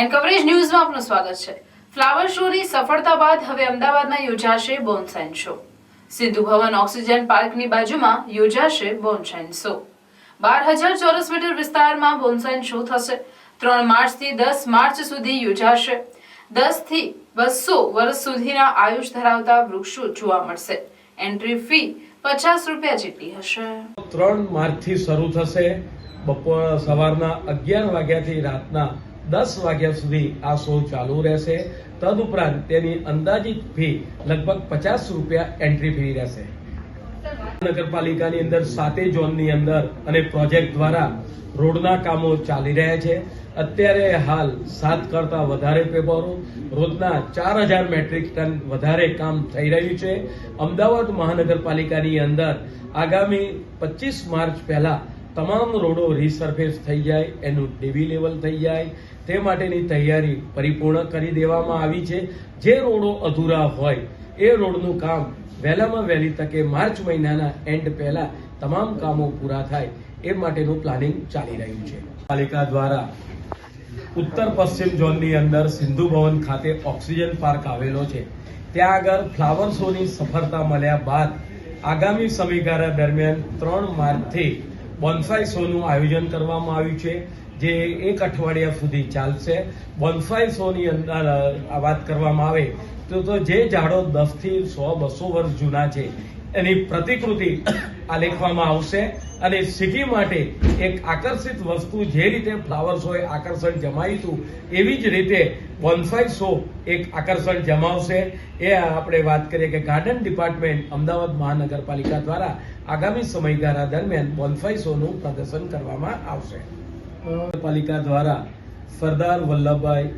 And ન્યૂઝમાં આપનું સ્વાગત છે. ફ્લાવર શોની સફળતા બાદ હવે અમદાવાદમાં યોજાશે બોનસાઇન શો સિંધુ ભવન ઓક્સિજન પાર્કની બાજુમાં યોજાશે બોનસાઇન શો બાર હજાર ચોરસ મીટર વિસ્તારમાં બોનસાઇન શો થશે. ત્રણ માર્ચથી દસ માર્ચ સુધી યોજાશે. દસથી બસો વર્ષ સુધીના આયુષ ધરાવતા વૃક્ષો જોવા મળશે. એન્ટ્રી ફી પચાસ રૂપિયા જેટલી હશે. ત્રણ માર્ચથી શરૂ થશે. બપોર સવારના અગિયાર વાગ્યાથી રાતના દસ વાગ્યા સુધી આ શો ચાલુ રહેશે. તદુપરાંત તેની અંદાજિત ફી લગભગ પચાસ રૂપિયા એન્ટ્રી ફી રહેશે. નગરપાલિકાની અંદર સાતે ઝોનની અંદર અને પ્રોજેક્ટ દ્વારા રોડના કામો ચાલી રહ્યા છે. અત્યારે હાલ સાત કરતા વધારે પેપરો રોજના ચાર હજાર મેટ્રિક ટન વધારે કામ થઈ રહ્યું છે. અમદાવાદ મહાનગરપાલિકાની અંદર આગામી પચીસ માર્ચ પહેલા તમામ રોડો રીસરફેસ થઈ જાય, એનું ડીબી લેવલ થઈ જાય. તે માટેની તૈયારી પરિપૂર્ણ કરી દેવામાં આવી છે. જે રોડો અધૂરા હોય, એ રોડનું કામ વહેલામાં વહેલી તકે માર્ચ મહિનાના એન્ડ પહેલા તમામ કામો પૂરા થાય, એ માટેનું પ્લાનિંગ ચાલી રહ્યું છે. પાલિકા દ્વારા ઉત્તર પશ્ચિમ ઝોનની અંદર સિંધુ ભવન ખાતે ઓક્સિજન પાર્ક આવેલો છે. ત્યાં આગળ ફ્લાવર શોની સફળતા મળ્યા બાદ આગામી સમયગાળા દરમિયાન ત્રણ માર્ચથી બોન્સાઈ શોનું આયોજન કરવામાં આવ્યું છે, જે એક અઠવાડિયા સુધી ચાલશે. બોન્સાઈ શોની અંદર વાત કરવામાં આવે તો તો જે ઝાડો દસથી સો, બસો વર્ષ જૂના છે, એની પ્રતિકૃતિ આ લેખવામાં આવશે. અને સિટી માટે એક આકર્ષિત વસ્તુ જે રીતે ફ્લાવર શોએ આકર્ષણ હતું એવી જ રીતે બોન્સાઈ શો એક આકર્ષણ જમાવશે. એ આપણે વાત કરીએ કે ગાર્ડન ડિપાર્ટમેન્ટ અમદાવાદ મહાનગરપાલિકા દ્વારા આગામી સમયગાળા દરમિયાન બોન્સાઈ શોનું પ્રદર્શન કરવામાં આવશે. પાલિકા દ્વારા Sardar Vallabhbhai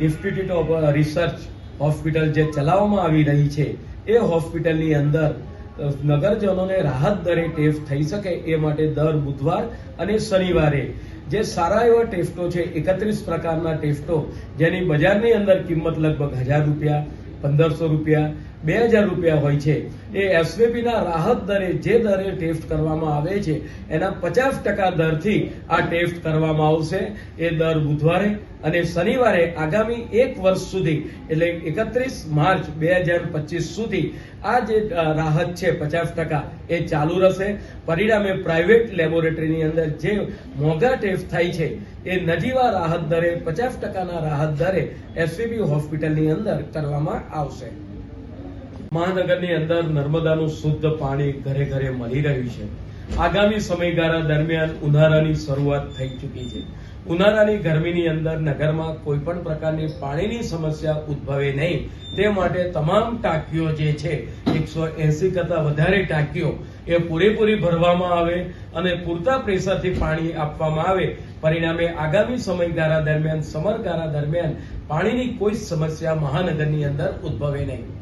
institute of research hospital જે ચલાવવામાં આવી રહી છે, એ હોસ્પિટલની અંદર નગરજનોને રાહત દરે ટેસ્ટ થઈ શકે એ માટે દર બુધવાર અને શનિવારે. જે સારા એવા ટેસ્ટો છે, એકત્રીસ પ્રકારના ટેસ્ટો, જેની બજારની અંદર કિંમત લગભગ હજાર રૂપિયા, પંદરસો રૂપિયા બે હજાર રૂપિયા હોય છે. એ એસવીપી ના રાહત દરે જે દરે ટેસ્ટ કરવામાં આવે છે, એના પચાસ ટકા દરથી આ ટેસ્ટ કરવામાં આવશે. એ દર બુધવારે અને શનિવારે આગામી એક વર્ષ સુધી, એટલે એકત્રીસ માર્ચ બે હજાર પચીસ સુધી આ જે રાહત છે પચાસ ટકા, એ ચાલુ રહેશે. પરિણામે પ્રાઇવેટ લેબોરેટરીની અંદર જે મોંઘા ટેસ્ટ થાય છે, એ નજીવા રાહત દરે, પચાસ ટકાના રાહત દરે એસવીબી હોસ્પિટલની અંદર કરવામાં આવશે. મહાનગરની અંદર નર્મદાનું શુદ્ધ પાણી ઘરે ઘરે મળી રહ્યું છે. આગામી સમયગાળા દરમિયાન ઉનાળાની શરૂઆત થઈ ચૂકી છે. ઉનાળાની ગરમીની અંદર નગરમાં કોઈ પણ પ્રકારની પાણીની સમસ્યા ઉદ્ભવે નહીં. તે માટે તમામ ટાંકીઓ જે છે, એકસો એસી કરતા વધારે ટાંકીઓ, એ પૂરેપૂરી ભરવામાં આવે અને પૂરતા પ્રેશરથી પાણી આપવામાં આવે. પરિણામે આગામી સમયગાળા દરમિયાન, સમરગાળા દરમિયાન પાણીની કોઈ સમસ્યા મહાનગરની અંદર ઉદ્ભવે નહીં.